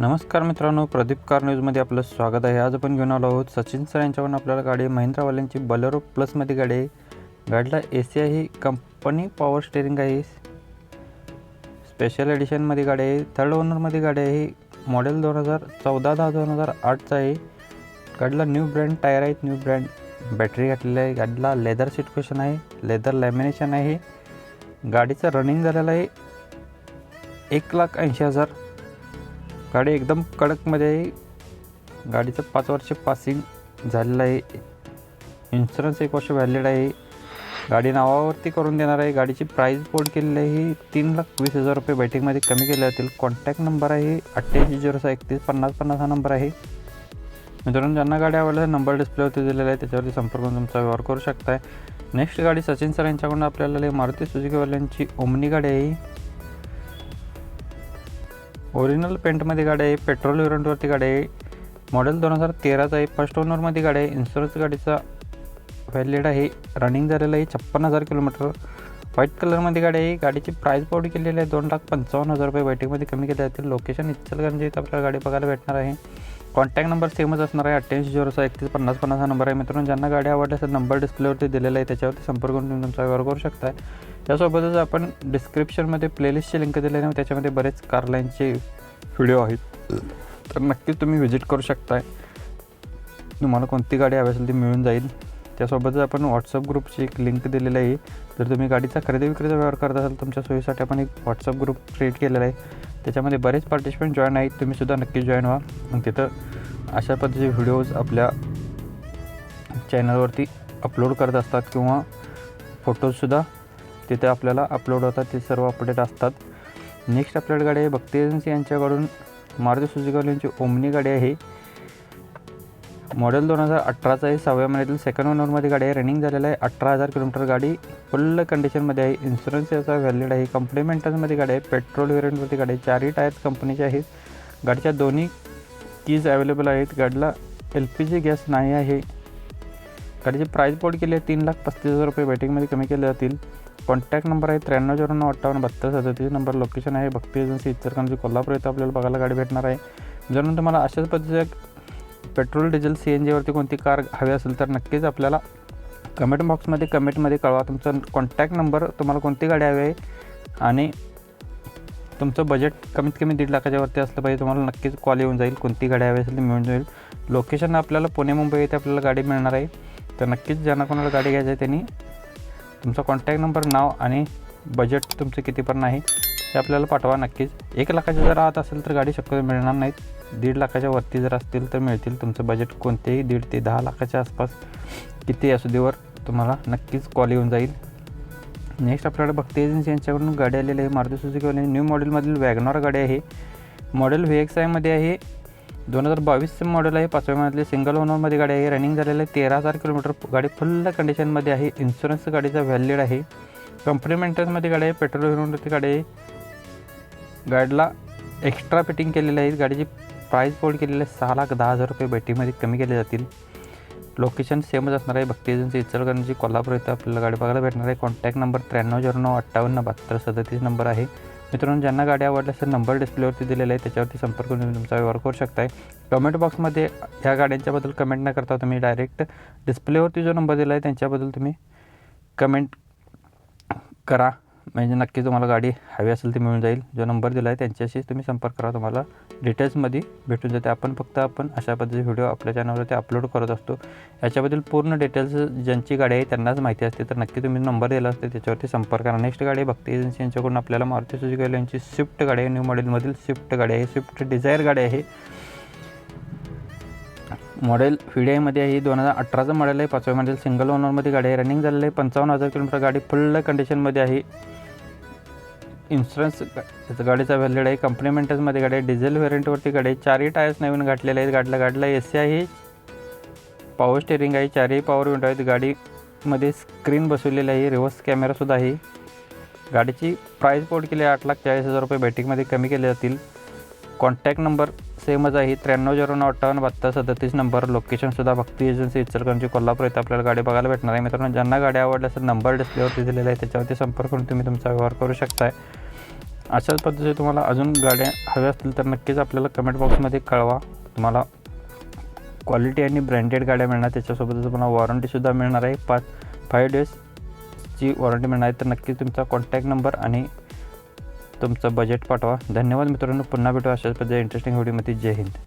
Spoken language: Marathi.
नमस्कार मित्रांनो प्रदीप कार न्यूजमध्ये आपलं स्वागत आहे. आज आपण घेऊन आलो आहोत सचिन सर यांच्याकडून आपल्याला गाडी आहे महिंद्रावाल्यांची बलेरो प्लसमध्ये गाडी आहे. गाडीला ए सी आहे कंपनी पॉवर स्टेअरिंग आहे. स्पेशल एडिशनमध्ये गाडी आहे. थर्ड ओनरमध्ये गाडी आहे. मॉडेल दोन हजार चौदा दहा दोन हजार आठचा आहे. गाडीला न्यू ब्रँड टायर आहेत. न्यू ब्रँड बॅटरी घातलेली आहे. गाडीला लेदर सीट क्वेशन आहे. लेदर लॅमिनेशन आहे. गाडीचं रनिंग झालेलं आहे. एक लाख ऐंशी हजार गाडी एकदम कडकमध्ये आहे. गाडीचं पाच वर्ष पासिंग झालेलं आहे. इन्शुरन्स एक वर्ष व्हॅलिड आहे. गाडी नावावरती करून देणार आहे. गाडीची प्राईस बोर्ड केलेली आहे. ही तीन लाख वीस हजार रुपये बॅटिंगमध्ये कमी केले जातील. कॉन्टॅक्ट नंबर आहे. अठ्ठ्याऐंशी झिरो सहा एकतीस पन्नास पन्नास हा नंबर आहे. मित्रांनो ज्यांना गाडी आवडल्या नंबर डिस्प्लेवरती दिलेला आहे. त्याच्यावरती संपर्क करून तुमचा व्यवहार करू शकताय. नेक्स्ट गाडी सचिन सर यांच्याकडून आपल्याला लई मारुती सुझुकीवाल्यांची ओमनी गाडी आहे. ओरिजिनल पेंटमध्ये गाडी आहे पेट्रोल वेरियंटवरती गाडी आहे. मॉडेल दोन हजार तेराचा आहे फर्स्ट ओनरमध्ये गाडी आहे. इन्शुरन्स गाडीचा व्हॅलिड आहे. रनिंग झालेलं आहे छप्पन हजार किलोमीटर. व्हाईट कलरमध्ये गाडी आहे. गाडीची प्राईस बोर्ड केलेली आहे दोन लाख पंचावन्न हजार रुपये. बैठकमध्ये कमी केले जातील लोकेशन इचलगंज इथं आपल्याला गाडी बघायला भेटणार आहे. कॉन्टॅक्ट नंबर सेमच असणार आहे अठ्ठ्याऐंशी झिरो सहा एकतीस पन्नास पन्नास हा नंबर आहे. मित्रांनो ज्यांना गाडी आवडल्या असेल नंबर डिस्प्लेवरती दिलेला आहे त्याच्यावरती संपर्क करून तुम्ही तुमचा व्यवहार करू शकता त्यासोबतच आपण डिस्क्रिप्शनमध्ये प्लेलिस्टची लिंक दिलेली आहे त्याच्यामध्ये बरेच कार लाईनचे व्हिडिओ आहेत. तर नक्कीच तुम्ही व्हिजिट करू शकताय. तुम्हाला कोणती गाडी हवी असेल ती मिळून जाईल. त्यासोबतच आपण व्हॉट्सअप ग्रुपची एक लिंक दिलेली आहे. जर तुम्ही गाडीचा खरेदी विक्रीचा व्यवहार करत असाल तुमच्या सोयीसाठी आपण एक व्हॉट्सअप ग्रुप क्रिएट केलेला आहे. त्याच्यामध्ये बरेच पार्टिसिपंट जॉईन आहेत. तुम्हीसुद्धा नक्की जॉईन व्हा. मग तिथं अशा पद्धतीचे व्हिडिओज आपल्या चॅनलवरती अपलोड करत असतात किंवा फोटोजसुद्धा तिथे आपल्याला अपलोड होतात. ते सर्व अपडेट असतात. नेक्स्ट आपल्याकडे गाडी आहे. भक्ती एजन्सी यांच्याकडून मारुती सुझुकी यांची ओमनी गाडी आहे. मॉडेल दोन हजार अठराचं आहे. सहाव्या महिन्यातील सेकंड ओनरमध्ये गाडी आहे. रनिंग झालेलं आहे. अठरा हजार किलोमीटर गाडी. फुल कंडिशनमध्ये आहे. इन्शुरन्स याचा व्हॅलिड आहे. कम्प्लिमेंटमध्ये गाडी आहे. पेट्रोल व्हेरियंटवरती गाडी आहे. चारही टायर्स कंपनीचे आहेत. गाडीच्या दोन्ही कीज अवेलेबल आहेत. गाडीला एल पी जी गॅस नाही आहे. गाडीची प्राईस पोर्ट केली आहे. तीन लाख पस्तीस हजार रुपये. बैठकीमध्ये कमी केले जातील. कॉन्टॅक्ट नंबर आहे. त्र्याण्णव झिरो नऊ अठ्ठावन्न बत्तर सदतीस नंबर लोकेशन आहे. भक्ती एजन्सी इचलकरंजी कोल्हापूर इथं आपल्याला बघायला गाडी भेटणार आहे. जर तुम्हाला अशाच पद्धतीच्या पेट्रोल डिझेल सी एन जीवरती कोणती कार हवी असेल तर नक्कीच आपल्याला कमेंट बॉक्समध्ये कमेंटमध्ये कळवा. तुमचा कॉन्टॅक्ट नंबर तुम्हाला कोणती गाडी हवी आहे आणि तुमचं बजेट कमीत कमी दीड लाखाच्या वरती असलं पाहिजे तुम्हाला नक्कीच कॉल येऊन जाईल. कोणती गाडी हवी असेल ती मिळून जाईल. लोकेशन आपल्याला पुणे मुंबई येथे आपल्याला गाडी मिळणार आहे. तर नक्कीच ज्यांना कोणाला गाडी घ्यायची आहे त्यांनी तुमचा कॉन्टॅक्ट नंबर नाव आणि बजेट तुमचं किती पण आहे. ते आपल्याला पाठवा नक्कीच. एक लाखाच्या जर आत असेल तर गाडी शक्यतो मिळणार नाहीत. दीड लाखाच्या वरती जर असतील तर मिळतील. तुमचं बजेट कोणतेही दीड ते दहा लाखाच्या आसपास किती असू देवर तुम्हाला नक्कीच कॉल येऊन जाईल. नेक्स्ट आपल्याकडे भक्ती एजन्सी यांच्याकडून गाडी आलेली आहे. मारुती सुझुकीवाले. न्यू मॉडेलमधील वॅगनॉर गाडी आहे. मॉडेल व्ही एक्स आयमध्ये आहे. दोन हजार बावीसचं मॉडेल आहे. पाचव्या महिन्यातले सिंगल ओनरमध्ये गाडी आहे. रनिंग झालेलं आहे. तेरा हजार किलोमीटर गाडी फुल कंडिशनमध्ये आहे. इन्शुरन्स गाडीचा व्हॅलिड आहे. कंपनीमेंटर्समध्ये गाडी आहे. पेट्रोल विरूनवरती गाडी आहे. गाडीला एक्स्ट्रा फिटिंग केलेली आहे गाडीची प्राईस बोर्ड केलेली आहे. सहा लाख दहा हजार रुपये बॅटरीमध्ये कमी केले जातील. लोकेशन सेमच असणार आहे. भक्ती एजन्सी इचलकरंजी कोल्हापूर इथं आपल्याला गाडी बघायला भेटणार आहे. कॉन्टॅक्ट नंबर त्र्याण्णव झिरो नऊ अठ्ठावन्न बहात्तर सदतीस नंबर आहे. मित्रांनो ज्यांना गाडी आवडल्या असेल नंबर डिस्प्लेवरती दिलेला आहे. त्याच्यावरती संपर्क करून तुम्ही तुमचा व्यवहार करू शकताय. कमेंट बॉक्समध्ये ह्या गाड्यांच्याबद्दल कमेंट न करता तुम्ही डायरेक्ट डिस्प्लेवरती जो नंबर दिला आहे त्यांच्याबद्दल तुम्ही कमेंट करा. म्हणजे नक्की तुम्हाला गाडी हवी असेल ती मिळून जाईल. जो नंबर दिला आहे त्यांच्याशी तुम्ही संपर्क करा. तुम्हाला डिटेल्समध्ये भेटून जाते. आपण फक्त आपण अशा पद्धतीचे व्हिडिओ आपल्या चॅनलवरती अपलोड करत असतो. याच्याबद्दल पूर्ण डिटेल्स ज्यांची गाडी आहे त्यांनाच माहिती असते. तर नक्की तुम्ही नंबर दिला असते त्याच्यावरती संपर्क करा. नेक्स्ट गाडी आहे भक्ती एजन्सी यांच्याकडून आपल्याला मारुती सुजुकी यांची स्विफ्ट गाडी आहे. न्यू मॉडेलमधील स्विफ्ट गाडी आहे. स्विफ्ट डिझायर गाडी आहे. मॉडेल व्हिडिओमध्ये आहे. दोन हजार अठराचं मॉडेल आहे. पाचव्या मॉडेल सिंगल ओनरमध्ये गाडी आहे. रनिंग झालेलं आहे. पंचावन्न हजार किलोमीटर गाडी फुल कंडिशनमध्ये आहे. इन्शुरन्स गा- गाडीचा व्हॅलिड आहे. कंपनीमेंटर्समध्ये गाडी आहे. डिझेल व्हेरियंटवरती गाडी आहे. चारही टायर्स नवीन घातलेले आहेत. गाडीला गाडीला ए सी आहे. पॉवर स्टेअरिंग आहे. चारही पॉवर विंडो आहेत. गाडीमध्ये स्क्रीन बसवलेली आहे. रिव्हर्स कॅमेरासुद्धा आहे. गाडीची प्राईस बोर्ड केली आहे आठ लाख चाळीस हजार रुपये. बैठकीमध्ये कमी केले जातील. कॉन्टॅक्ट नंबर सेमच आहे. त्र्याण्णव झिरो नऊ अठ्ठावन्न बहात्तर सदतीस नंबर. लोकेशनसुद्धा भक्ती एजन्सी इचलकरंजी कोल्हापूर इथं आपल्याला गाडी बघायला भेटणार आहे. मित्रांनो ज्यांना गाडी आवडल्या असेल नंबर डिस्प्लेवरती दिलेला आहे. त्याच्यावरती संपर्क करून तुम्ही तुमचा व्यवहार करू शकताय. अशाच पद्धतीने तुम्हाला अजून गाड्या हव्या असतील तर नक्कीच आपल्याला कमेंट बॉक्समध्ये कळवा. तुम्हाला क्वालिटी आणि ब्रँडेड गाड्या मिळणार. त्याच्यासोबतच तुम्हाला वॉरंटीसुद्धा मिळणार आहे. पाच फाईव्ह डेजची वॉरंटी मिळणार आहे. तर नक्कीच तुमचा कॉन्टॅक्ट नंबर आणि तुमचं बजेट पाठवा. धन्यवाद मित्रांनो. पुन्हा भेटू अशाच पद्धती इंटरेस्टिंग व्हिडिओमध्ये जय हिंद.